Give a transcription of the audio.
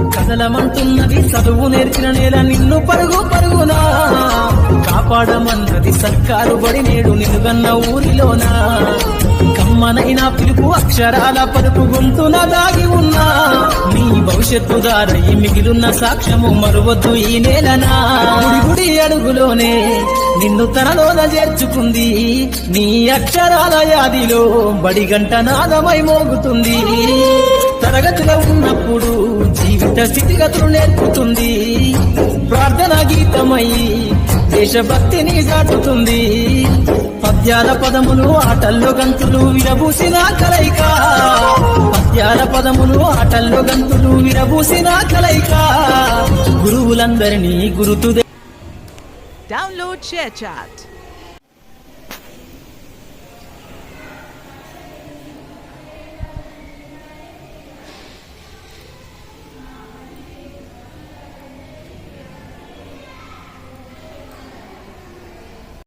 కదలమంటున్నది చదువు నేర్చిన నేల నిన్ను పరుగు పరుగునా. కాపాడమన్నది సర్కారు బడి నేడు నిలుగన్న ఊరిలోనా. కమ్మనైన పిలుపు అక్షరాల పలుపు గొంతున దాగి ఉన్నా. నీ భవిష్యత్తు దారి మిగిలిన సాక్ష్యము మరువద్దు ఈ నేలనా. గుడి అడుగులోనే నిన్ను తనలోన చేర్చుకుంది. నీ అక్షరాల యాదిలో బడిగంట నాదమై మోగుతుంది. తరగతిలో ఉన్నప్పుడు స్థితిగతులు నేర్పుతుంది. ప్రార్థన గీతమై దేశభక్తిని దాటుతుంది. పద్యాల పదములు ఆటల్లో గంతులు విరబూసిన కలయిక. పద్యాల పదములు ఆటల్లో గంతులు విరబూసిన కలయిక. గురువులందరినీ గురుతు Download ShareChat.